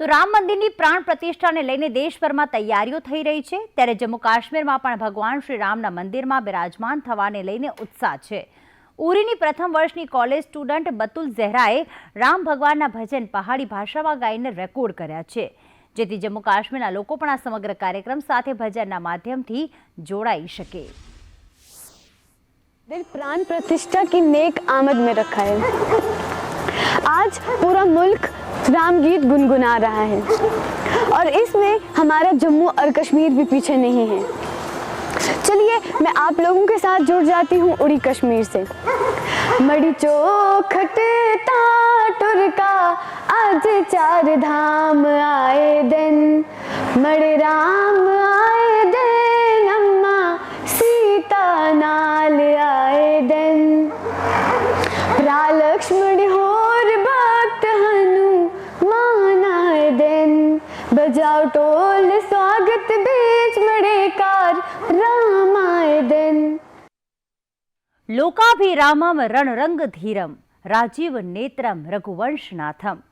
તો રામ મંદિરની પ્રાણ પ્રતિષ્ઠાને લઈને દેશભરમાં તૈયારીઓ થઈ રહી છે. ત્યારે જમ્મુ કાશ્મીરમાં પણ ભગવાન શ્રી રામના મંદિરમાં બિરાજમાન થવાને લઈને ઉત્સાહ છે. ઉરીની પ્રથમ વર્ષની કોલેજ સ્ટુડન્ટ બતુલ ઝેહરાએ રામ ભગવાનના ભજન પહાડી ભાષામાં ગાઈને રેકોર્ડ કર્યા છે. જેથી જમ્મુ કાશ્મીરના લોકો પણ આ સમગ્ર કાર્યક્રમ સાથે ભજનના માધ્યમથી જોડાઈ શકે. દિલ પ્રાણ પ્રતિષ્ઠા કી નેક આમદ મેં રખા હૈ. आज पूरा मुल्क राम गीत गुनगुना रहा है। और इसमें हमारा जम्मू और कश्मीर भी पीछे नहीं है। चलिए, मैं आप लोगों के साथ जुड़ जाती हूँ उड़ी कश्मीर से। मड़ी चोखट टुरका आज चार धाम आए दिन। मड़े राम आए दिन, अम्मा सीता नाल आए दिन। प्रा लक्ष्मण બજાવ ટોલ સ્વાગત બેચ મળેકાર રામાય દિન લોકાભિરામમ રણરંગ ધીરમ રાજીવ નેત્રમ રઘુવંશનાથમ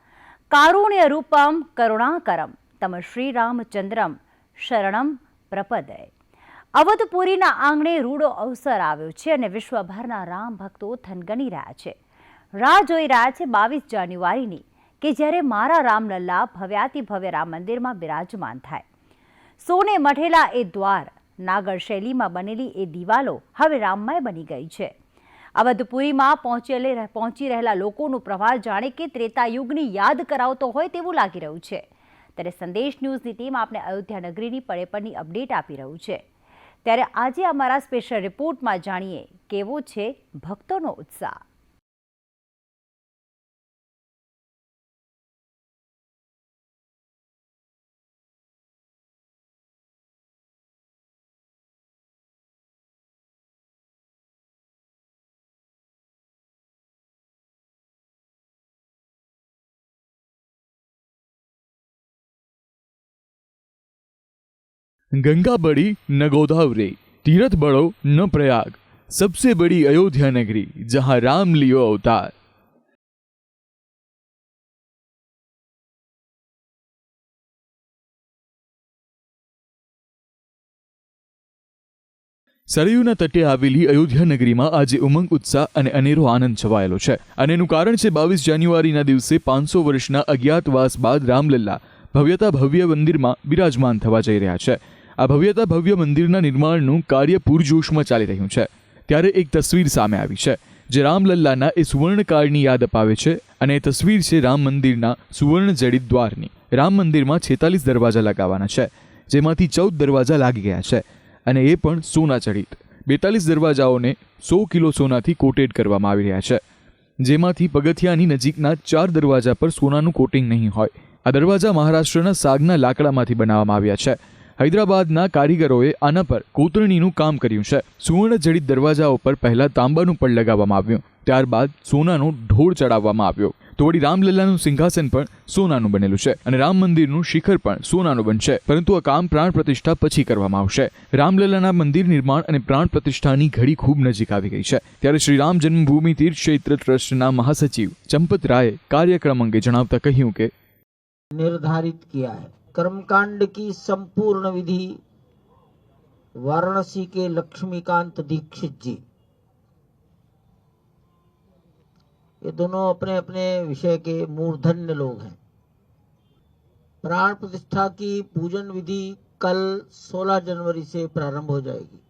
કારુણ્ય રૂપમ કરુણાકરમ તમ શ્રીરામચંદ્રમ શરણમ પ્રપદય અવધપુરીના આંગણે રૂડો અવસર આવ્યો છે અને વિશ્વભરના રામ ભક્તો થનગની રહ્યા છે રાહ જોઈ રહ્યા છે બાવીસ જાન્યુઆરીની કે જ્યારે મારા રામલલ્લા ભવ્યાતિ ભવ્ય રામ મંદિરમાં બિરાજમાન થાય. સોને મઢેલા એ દ્વાર, નાગર શૈલીમાં બનેલી એ દિવાલો હવે રામમય બની ગઈ છે. અવધપુરીમાં પહોંચેલે પહોંચી રહેલા લોકોનું પ્રવાહ જાણે કે ત્રેતા યુગની યાદ કરાવતો હોય તેવું લાગી રહ્યું છે. ત્યારે સંદેશ ન્યૂઝની ટીમ આપણે અયોધ્યા નગરીની પળે પરની અપડેટ આપી રહ્યું છે. ત્યારે આજે અમારા સ્પેશિયલ રિપોર્ટમાં જાણીએ કેવો છે ભક્તોનો ઉત્સાહ. गंगा बड़ी न गोदावरी तीर्थ बड़ो न प्रयाग सबसे बड़ी अयोध्या नगरी जहां राम लियो अवतार સરયુના તટે આવેલી અયોધ્યા નગરીમાં આજે ઉમંગ ઉત્સાહ અને અનેરો આનંદ છવાયેલો છે અને એનું કારણ છે બાવીસ જાન્યુઆરીના દિવસે પાંચસો વર્ષના અજ્ઞાતવાસ બાદ રામલલ્લા ભવ્યતા ભવ્ય મંદિરમાં બિરાજમાન થવા જઈ રહ્યા છે આ ભવ્યતા ભવ્ય મંદિરના નિર્માણનું કાર્ય પૂરજોશમાં ચાલી રહ્યું છે. ત્યારે એક તસવીર સામે આવી છે, જે રામલલ્લાના એ સુવર્ણકાળની યાદ અપાવે છે અને એ તસવીર છે રામ મંદિરના સુવર્ણ જડિત દ્વારની. રામ મંદિરમાં છેતાલીસ દરવાજા લગાવવાના છે, જેમાંથી ચૌદ દરવાજા લાગી ગયા છે અને એ પણ સોના ચડિત. બેતાલીસ દરવાજાઓને સો કિલો સોનાથી કોટેડ કરવામાં આવી રહ્યા છે, જેમાંથી પગથિયાની નજીકના ચાર દરવાજા પર સોનાનું કોટિંગ નહીં હોય. આ દરવાજા મહારાષ્ટ્રના સાગના લાકડામાંથી બનાવવામાં આવ્યા છે હૈદરાબાદના કારીગરોએ આના પર કોતરણીનું કામ કર્યું છે. સુવર્ણ જડિત દરવાજાઓ પર પહેલાં તાંબાનું પડ લગાવવામાં આવ્યું, ત્યારબાદ સોનાનો ઢોળ ચડાવવામાં આવ્યો. તો વળી રામલલ્લાનું સિંહાસન પણ સોનાનું બનેલું છે અને રામ મંદિરનું શિખર પણ સોનાનું બનશે. પરંતુ આ કામ પ્રાણ પ્રતિષ્ઠા પછી કરવામાં આવશે. રામલલ્લાના મંદિર નિર્માણ અને પ્રાણ પ્રતિષ્ઠાની ઘડી ખૂબ નજીક આવી ગઈ છે. ત્યારે શ્રી રામ જન્મભૂમિ તીર્થ ક્ષેત્ર ટ્રસ્ટના મહાસચિવ ચંપત રાયે કાર્યક્રમ અંગે જણાવતા કહ્યું કે નિર્ધારિત કિયા હૈ. कर्मकांड की संपूर्ण विधि, वाराणसी के लक्ष्मीकांत दीक्षित जी। ये दोनों अपने अपने विषय के मूर्धन्य लोग हैं। प्राण प्रतिष्ठा की पूजन विधि कल 16 जनवरी से प्रारंभ हो जाएगी।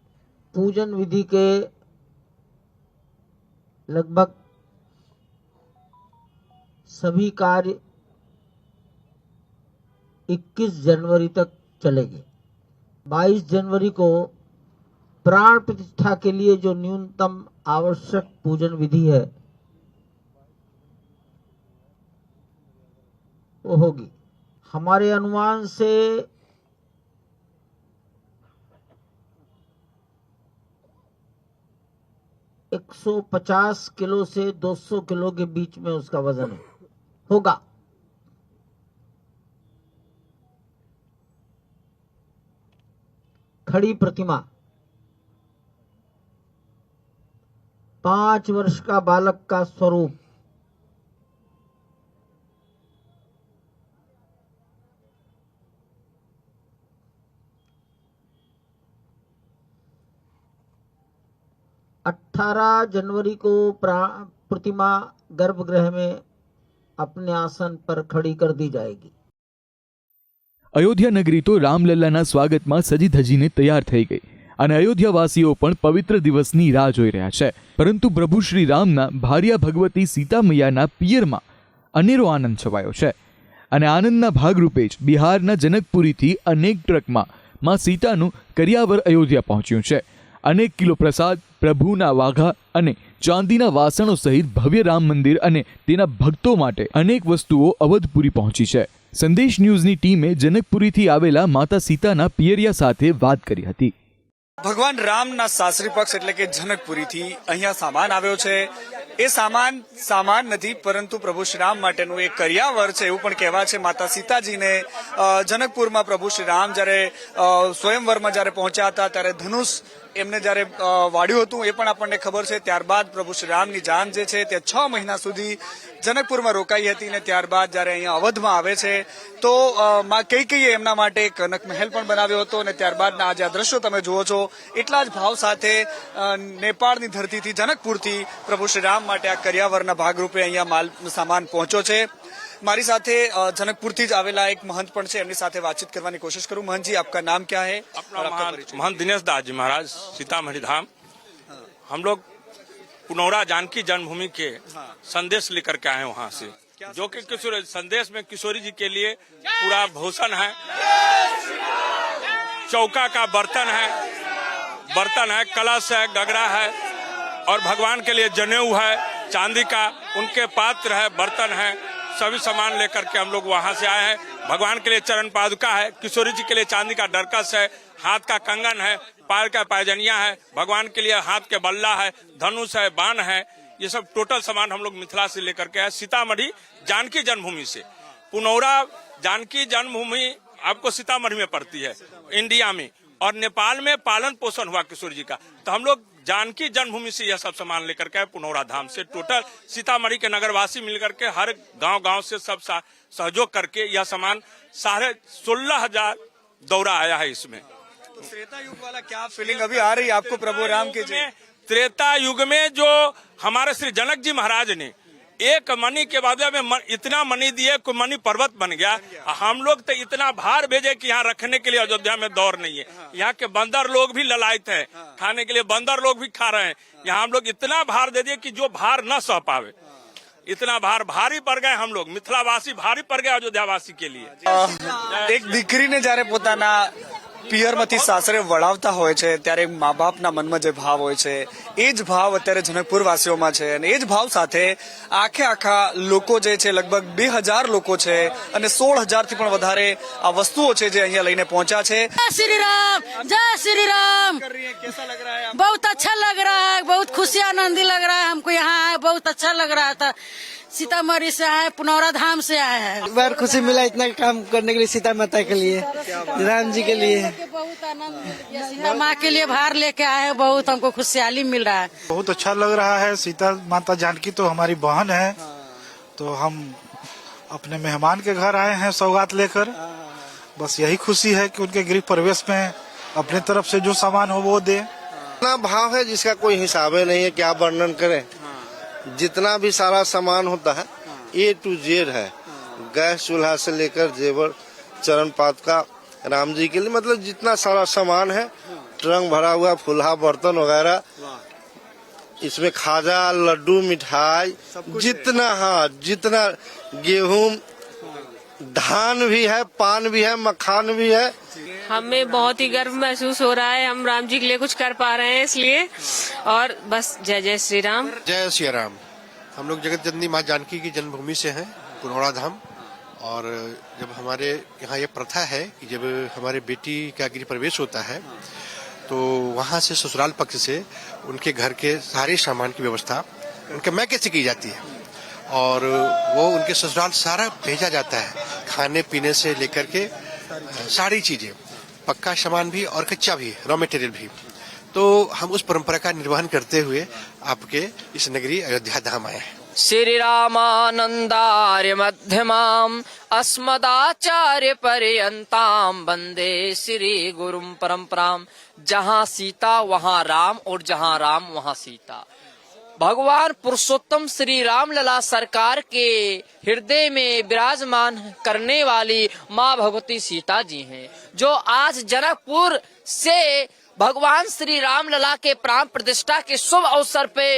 पूजन विधि के लगभग सभी कार्य 21 जनवरी तक चलेंगे। 22 जनवरी को प्राण प्रतिष्ठा के लिए जो न्यूनतम आवश्यक पूजन विधि है, वो होगी। हमारे अनुमान से एक सौ पचास किलो से 200 किलो के बीच में उसका वज़न है होगा। खड़ी प्रतिमा। पाँच वर्ष का बालक का स्वरूप। अठारह जनवरी को प्रतिमा गर्भगृह में अपने आसन पर खड़ी कर दी जाएगी। અયોધ્યા નગરી તો રામલલ્લાના સ્વાગતમાં સજી ધજીને તૈયાર થઈ ગઈ. અને અયોધ્યાવાસીઓ પણ પવિત્ર દિવસની રાહ જોઈ રહ્યા છે. પરંતુ પ્રભુ શ્રી રામના ભાર્યા ભગવતી સીતા મૈયાના પિયરમાં અનેરો આનંદ છવાયો છે. અને આનંદના ભાગરૂપે જ બિહારના જનકપુરીથી અનેક ટ્રકમાં માં સીતાનું કરિયાવર અયોધ્યા પહોંચ્યું છે. અનેક કિલો પ્રસાદ, પ્રભુના વાઘા અને ચાંદીના વાસણો સહિત ભવ્ય રામ મંદિર અને તેના ભક્તો માટે અનેક વસ્તુઓ અવધપુરી પહોંચી છે. સંદેશ ન્યૂઝની ટીમે જનકપુરીથી આવેલા માતા સીતાના પિયરિયા સાથે વાત કરી હતી. ભગવાન રામના સાસરી પક્ષ એટલે કે જનકપુરીથી અહીંયા સામાન આવ્યો છે. એ સામાન સામાન નથી, પરંતુ પ્રભુ શ્રી રામ માટેનું એક કરિયાવર છે એવું પણ કહેવા છે માતા સીતાજીને. જનકપુરમાં પ્રભુ શ્રી રામ જ્યારે સ્વયંવરમાં જ્યારે પહોંચ્યા હતા ત્યારે ધનુષ એમને જ્યારે વાડ્યું હતું, એ પણ આપણને ખબર છે. ત્યારબાદ પ્રભુ શ્રી રામની જાન જે છે તે છ મહિના સુધી જનકપુરમાં રોકાઈ હતી ને ત્યારબાદ જ્યારે અહીંયા અવધમાં આવે છે, તો કઈ કઈ એમના માટે કનક મહેલ પણ બનાવ્યો હતો અને ત્યારબાદના આજે આ દ્રશ્યો તમે જુઓ છો. એટલા જ ભાવ સાથે નેપાળની ધરતીથી જનકપુરથી પ્રભુ શ્રી રામ માટે આ કરિયાવરના ભાગરૂપે અહીંયા માલ, સામાન પહોંચ્યો છે. મારી સાથે અ, જનકપુરથી જ આવેલા એક મહંત પણ છે એમની સાથે વાતચીત કરવાની કોશિશ કરું महंत आपका नाम क्या है अपना और आपका महान परिचय महंत दिनेश दास जी महाराज सीतामढ़ी धाम हम लोग पुनौरा जानकी जन्मभूमि के संदेश लेकर के आए वहाँ से जो कि किशोर संदेश में किशोरी जी के लिए पूरा भूषण है चौका का बर्तन है बर्तन है कलश है गगरा है और भगवान के लिए जनेऊ है चांदी का उनके पात्र है बर्तन है सभी सामान लेकर के हम लोग वहाँ से आए हैं। भगवान के लिए चरण पादुका है, किशोरी जी के लिए चांदी का डरकस है, हाथ का कंगन है पैर का पायजनिया है, भगवान के लिए हाथ के बल्ला है, धनुष है, बाण है, ये सब टोटल सामान हम लोग मिथिला से लेकर के आए सीतामढ़ी, जानकी जन्मभूमि से। पुनौरा, जानकी जन्मभूमि आपको सीतामढ़ी में पड़ती है, इंडिया में। और नेपाल में पालन पोषण हुआ किशोर जी का। तो हम लोग जानकी जन्मभूमि से यह सब सामान लेकर के पुनौरा धाम से। टोटल सीतामढ़ी के नगरवासी मिलकर के हर गाँव गाँव से सब सहयोग करके यह सामान साढ़े सोलह हज़ार दौरा आया है इसमें। तो त्रेता युग वाला क्या फीलिंग अभी आ रही है? आपको प्रभु राम के त्रेता युग में जो हमारे श्री जनक जी महाराज ने एक मणि के बदले में मन- इतना मणि दिए कोई मणि पर्वत बन गया हम लोग तो इतना भार भेजे कि यहाँ रखने के लिए अयोध्या में दौर नहीं है यहाँ के बंदर लोग भी ललायत हैं खाने के लिए बंदर लोग भी खा रहे हैं यहाँ हम लोग इतना भार दे दिए कि जो भार न सह पावे इतना भार भारी पड़ गए हम लोग मिथिलावासी भारी पड़ गए अयोध्यावासी के लिए એક દીકરીને જ્યારે પોતાના પિયરમાંથી સાસરે વળાવતા હોય છે ત્યારે મા બાપના મનમાં જે ભાવ હોય છે એ જ ભાવ અત્યારે જનકપુર વાસીઓમાં છે અને એ જ ભાવ સાથે આખે આખા લોકો જે છે લગભગ બે હજાર લોકો છે અને સોળ હજારથી પણ વધારે આ વસ્તુઓ છે જે અહીંયા લઈને પહોંચ્યા છે जय श्री राम जय श्री राम કેસા લગ રહા હૈ बहुत अच्छा लग रहा है बहुत खुशी आनंदी लग रहा है हमको यहाँ आए बहुत अच्छा लग रहा था सीतामढ़ी से आए पुनौरा धाम से आए हैं। एक बार खुशी मिला इतना काम करने के लिए सीता माता के लिए राम जी के लिए। बहुत आनंद सीता माँ के लिए भार लेके आए हैं बहुत हमको खुशहाली मिल रहा है। बहुत अच्छा लग रहा है। सीता माता जानकी तो हमारी बहन है। तो हम अपने मेहमान के घर आए हैं सौगात लेकर। बस यही खुशी है कि उनके गृह प्रवेश में अपने तरफ़ से जो सामान हो वो दे। इतना भाव है जिसका कोई हिसाब ही नहीं है क्या वर्णन करें? जितना भी सारा सामान होता है ए टू जेड है। गैस चूल्हा से लेकर जेवर चरण पात का राम जी के लिए मतलब जितना सारा सामान है ट्रंक भरा हुआ फुल्हा बर्तन वगैरह इसमें खाजा लड्डू मिठाई जितना हाँ जितना गेहूँ धान भी है पान भी है मखान भी है हमें बहुत ही गर्व महसूस हो रहा है, हम राम जी के लिए कुछ कर पा रहे हैं इसलिए। और बस जय जय श्री राम। जय श्री राम। हम लोग जगत जननी माँ जानकी की जन्मभूमि से हैं पुनौड़ा धाम। और जब हमारे यहाँ ये प्रथा है कि जब हमारे बेटी का गृह प्रवेश होता है तो वहाँ से ससुराल पक्ष से उनके घर के सारे सामान की व्यवस्था, उनके मैके से की जाती है। और वो उनके ससुराल सारा भेजा जाता है खाने पीने से लेकर के, सारी चीज़ें। पक्का सामान भी और कच्चा भी रॉ मटेरियल भी। तो हम उस परंपरा का निर्वहन करते हुए आपके इस नगरी अयोध्या धाम आए हैं। श्री रामानंदार्य मध्यमाम अस्मदाचार्य पर्यंताम वंदे श्री गुरुम परंपराम जहाँ सीता, वहाँ राम और जहाँ राम, वहाँ सीता। भगवान पुरुषोत्तम श्री राम लला सरकार के हृदय में विराजमान करने वाली माँ भगवती सीता जी हैं, जो आज जनकपुर से भगवान श्री राम लला के प्राण प्रतिष्ठा के शुभ अवसर पे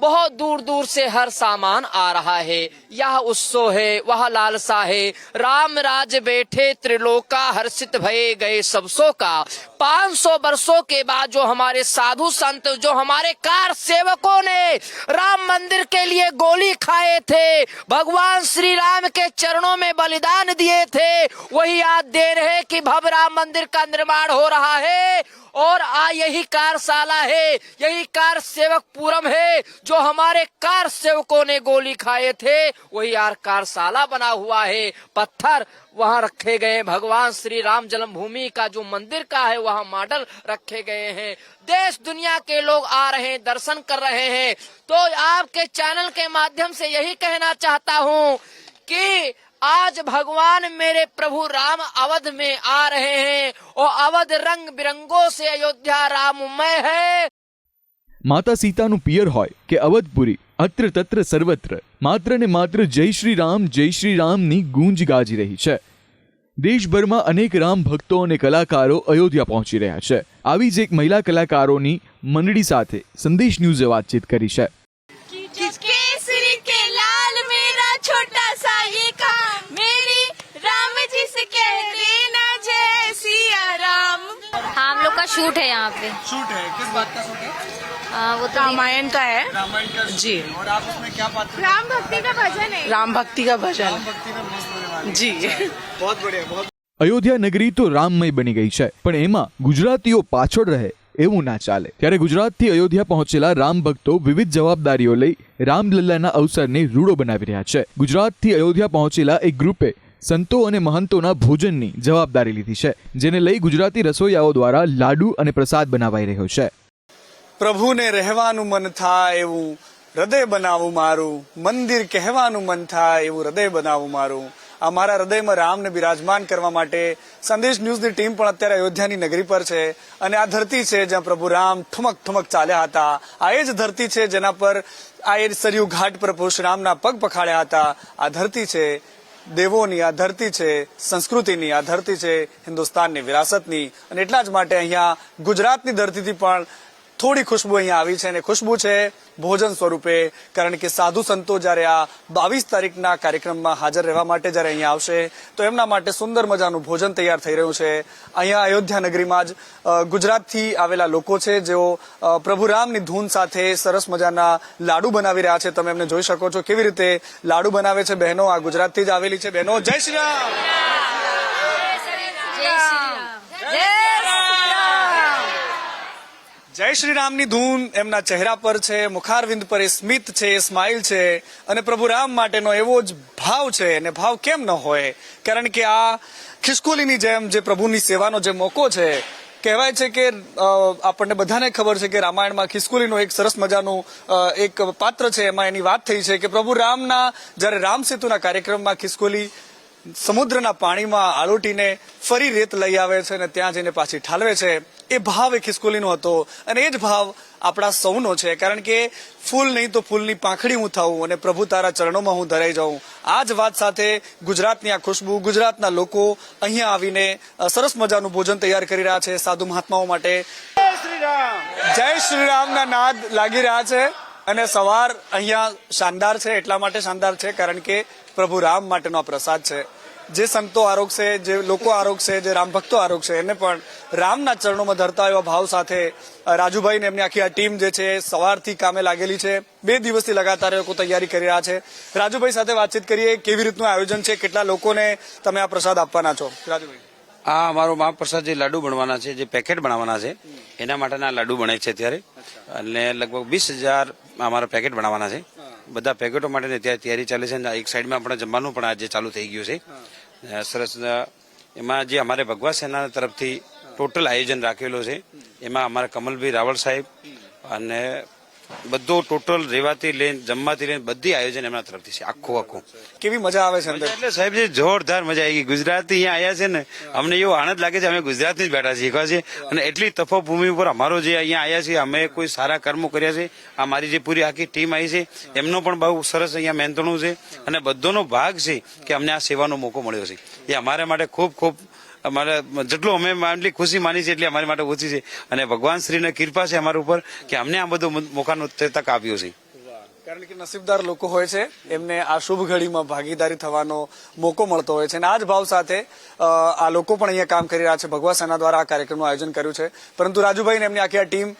बहुत दूर दूर से हर सामान आ रहा है। यह उत्सव है, वह लालसा है। राम राज बैठे त्रिलोका हर्षित भये गए सबसों का। 500 वर्षों के बाद जो हमारे साधु संत, जो हमारे कार सेवकों ने राम मंदिर के लिए गोली खाए थे, भगवान श्री राम के चरणों में बलिदान दिए थे, वही आज दे रहे कि भव राम मंदिर का निर्माण हो रहा है। और आ यही कार्यशाला है, यही कार सेवक पूरम है जो हमारे कार सेवकों ने गोली खाए थे, वही यार कार्यशाला बना हुआ है। पत्थर वहाँ रखे गए भगवान श्री राम जन्मभूमि का जो मंदिर का है, वहाँ मॉडल रखे गए हैं। देश दुनिया के लोग आ रहे हैं, दर्शन कर रहे हैं। तो आपके चैनल के माध्यम से यही कहना चाहता हूँ कि आज भगवान मेरे प्रभु राम अवध में आ रहे हैं और अवध रंग बिरंगों से अयोध्या राममय है। માતા સીતાનું પિયર હોય કે અવધપુરી અત્ર તત્ર સર્વત્ર માત્ર ને માત્ર જય શ્રી રામ જય શ્રી રામની ગૂંજ ગાજી રહી છે દેશભરમાં અનેક રામ ભક્તો અને કલાકારો અયોધ્યા પહોંચી રહ્યા છે આવી જ એક મહિલા કલાકારોની મંડળી સાથે સંદેશ ન્યૂઝે વાતચીત કરી છે केसरी के लाल मेरा छोटा सा ये काम मेरी राम जी से कह देना जय सिया राम हाँ हम लोग का शूट है यहाँ पे शूट है किस बात का शूट है आ, वो तो रामायण का है रामायण का जी और आप उसमें क्या पात्र राम भक्ति का भजन है राम भक्ति का भजन भक्ति में मस्त होने वाले हैं। जी बहुत बढ़िया बहुत અયોધ્યા નગરી તો રામમય બની ગઈ છે પણ એમાં ગુજરાતીઓ પાછળ રહે એવું ના ચાલે ત્યારે ગુજરાતથી અયોધ્યા પહોંચેલા રામ ભક્તો વિવિધ જવાબદારીઓ લઈ રામલલ્લાના અવસરને રૂડો બનાવી રહ્યા છે ગુજરાતથી અયોધ્યા પહોંચેલા એક ગ્રુપે સંતો અને મહંતોના ભોજનની જવાબદારી લીધી છે જેને લઈ ગુજરાતી રસોઈયાઓ દ્વારા લાડુ અને પ્રસાદ બનાવાઈ રહ્યો છે પ્રભુને રહેવાનું મન થાય એવું, હૃદય બનાવું મારું, મંદિર કહેવાનું મન થાય એવું હૃદય બનાવું મારું. આ મારા હૃદયમાં રામને બિરાજમાન કરવા માટે સંદેશ ન્યૂઝની ટીમ પણ અત્યારે અયોધ્યાની નગરી પર છે અને આ ધરતી છે જ્યાં પ્રભુ રામ ઠુમક ઠુમક ચાલ્યા હતા. આ એ જ ધરતી છે જેના પર આ એ સરયુ ઘાટ પર પ્રભુ શ્રીરામના પગ પખાડ્યા હતા. આ ધરતી છે દેવોની, આ ધરતી છે સંસ્કૃતિની, આ ધરતી છે હિન્દુસ્તાનની વિરાસતની અને એટલા જ માટે અહીંયા ગુજરાતની ધરતીથી પણ થોડી ખુશ્બુ અહીંયા આવી છે અને ખુશ્બુ છે ભોજન સ્વરૂપે. કારણ કે સાધુ સંતો જ્યારે આ બાવીસ તારીખના કાર્યક્રમમાં હાજર રહેવા માટે જ્યારે અહીંયા આવશે, તો એમના માટે સુંદર મજાનું ભોજન તૈયાર થઈ રહ્યું છે. અહીંયા અયોધ્યા નગરીમાં જ ગુજરાતથી આવેલા લોકો છે, જેઓ પ્રભુરામની પ્રભુ રામની ધૂન સાથે સરસ મજાના લાડુ બનાવી રહ્યા છે. તમે એમને જોઈ શકો છો કેવી રીતે લાડુ બનાવે છે. બહેનો આ ગુજરાતથી જ આવેલી છે. બહેનો, જય શ્રી રામ! જય શ્રી રામની ધૂન એમના ચહેરા પર છે, મુખારવિંદ પર એ સ્મિત છે, એ સ્માઇલ છે અને પ્રભુ રામ માટેનો એવો જ ભાવ છે અને ભાવ કેમ ન હોય? કારણ કે આ ખિસકોલીની જેમ જે પ્રભુની સેવાનો જે મોકો છે, કહેવાય છે કે આપણને બધાને ખબર છે કે રામાયણમાં ખિસકુલીનું એક સરસ મજાનું એક પાત્ર છે. એમાં એની વાત થઈ છે કે પ્રભુ રામના, જ્યારે રામ સેતુના કાર્યક્રમમાં ખિસકોલી સમુદ્રના પાણીમાં આળોટીને ફરી રેત લઈ આવે છે અને ત્યાં જઈને પાછી ઠાલવે છે. એ ભાવ એ ખિસકોલીનો હતો અને એ જ ભાવ આપણા સૌનો છે. કારણ કે ફૂલ નહીં તો ફૂલની પાંખડી હું થાઉં અને પ્રભુ તારા ચરણોમાં હું ધરાઈ જાઉં. આ જ વાત સાથે ગુજરાતની આ ખુશ્બુ ગુજરાતના લોકો અહીંયા આવીને સરસ મજાનું ભોજન તૈયાર કરી રહ્યા છે સાધુ મહાત્માઓ માટે. જય શ્રી રામના નાદ લાગી રહ્યા છે અને સવાર અહીંયા શાનદાર છે એટલા માટે શાનદાર છે કારણ કે પ્રભુ રામ માટેનો આ પ્રસાદ છે. જે સંતો આરોગશે જે લોકો આરોગશે જે રામ ભક્તો આરોગશે એને પણ રામના ચરણોમાં ધરતા એવા ભાવ સાથે રાજુભાઈ ને એમની આખી આ ટીમ જે છે સવારથી કામે લાગેલી છે. બે દિવસથી લગાતાર એ લોકો તૈયારી કરી રહ્યા છે. રાજુભાઈ સાથે વાતચીત કરીએ કેવી રીતનું આયોજન છે કેટલા લોકોને તમે આ પ્રસાદ આપવાના છો? રાજુભાઈ. આ અમારો મહાપ્રસાદ જે લાડુ બનવાના છે જે પેકેટ બનાવવાના છે એના માટેના લાડુ બને છે અત્યારે. અને લગભગ વીસ હજાર અમારા પેકેટ બનાવવાના છે. બધા પેકેટો માટેની અત્યારે તૈયારી ચાલે છે એક સાઈડમાં આપણે જમવાનું પણ આજે ચાલુ થઈ ગયું છે. સરસ એમાં જે અમારે ભગવા સેના તરફથી ટોટલ આયોજન રાખેલો છે. એમાં અમારા કમલભાઈ રાવળ સાહેબ અને બધો ટોટલ રહેવાથી લઈને જમવાથી લઈને બધી આયોજન એમના તરફથી છે આખું આખું. કેવી મજા આવે છે અંદર? એટલે સાહેબ જે જોરદાર મજા આવી ગઈ. ગુજરાતથી અહીંયા આવ્યા છે ને અમને એવો આનંદ લાગે છે અમે ગુજરાતથી જ બેઠા છીએ છીએ. અને એટલી તપોભૂમિ ઉપર અમારો જે અહીંયા આવ્યા છે અમે કોઈ સારા કર્મો કર્યા છે આ મારી જે પૂરી આખી ટીમ આવી છે એમનો પણ બહુ સરસ અહીંયા મહેનતણું છે. અને બધોનો ભાગ છે કે અમને આ સેવાનો મોકો મળ્યો છે. એ અમારા માટે ખૂબ ખૂબ અમારે જેટલું અમે એટલી ખુશી માની છે એટલી અમારી માટે ઓછી છે. અને ભગવાન શ્રીને કૃપા છે અમારા ઉપર કે અમને આ બધો મોકાનો તક આપ્યો છે. કારણ કે નસીબદાર લોકો હોય છે એમને આ શુભ ઘડીમાં ભાગીદારી થવાનો મોકો મળતો હોય છે. અને આ જ ભાવ સાથે આ લોકો પણ અહીંયા કામ કરી રહ્યા છે. ભગવા સેના દ્વારા આ કાર્યક્રમનું આયોજન કર્યું છે. પરંતુ રાજુભાઈ એમની આખી આ ટીમ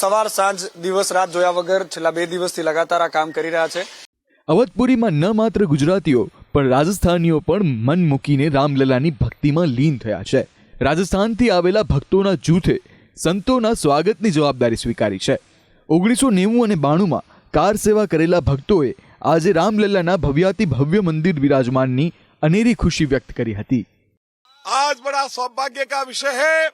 સવાર સાંજ દિવસ રાત જોયા વગર છેલ્લા બે દિવસથી લગાતાર આ કામ કરી રહ્યા છે. અવધપુરીમાં ન માત્ર ગુજરાતીઓ પણ રાજસ્થાનીઓ પણ મન મૂકીને રામલલાની ભક્તિમાં લીન થયા છે. રાજસ્થાનથી આવેલા ભક્તોના જૂથે સંતોના સ્વાગતની જવાબદારી સ્વીકારી છે. ઓગણીસો નેવું અને બાણુંમાં કાર સેવા કરેલા ભક્તોએ આજે રામલલાના ભવ્યાતિ ભવ્ય મંદિર વિરાજમાનની અનેરી ખુશી વ્યક્ત કરી હતી. આજ બડા સૌભાગ્ય કા વિષય હૈ.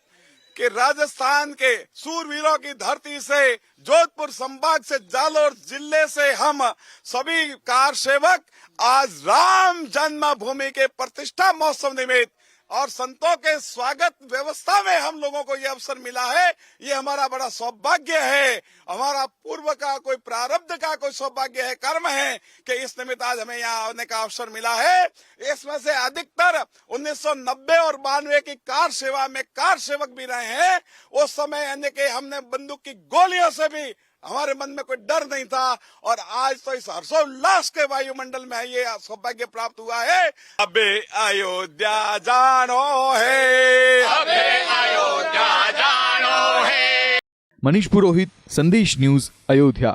कि राजस्थान के सूरवीरों की धरती से जोधपुर संभाग से जालोर जिले से हम सभी कार सेवक आज राम जन्मभूमि के प्रतिष्ठा महोत्सव निमित्त और संतों के स्वागत व्यवस्था में हम लोगों को ये अवसर मिला है। ये हमारा बड़ा सौभाग्य है। हमारा पूर्व का कोई, प्रारब्ध का कोई सौभाग्य है, कर्म है कि इस निमित्त आज हमें यहाँ आने का अवसर मिला है। इसमें से अधिकतर 1990 और बानवे की कार सेवा में कार सेवक भी रहे हैं। उस समय यानी कि हमने बंदूक की गोलियों से भी हमारे मन में कोई डर नहीं था और आज तो इस हर्षोल्लास के वायुमंडल में ये सौभाग्य प्राप्त हुआ है। अबे अयोध्या जानो है। अबे अयोध्या जानो है। मनीष पुरोहित संदेश न्यूज़ अयोध्या।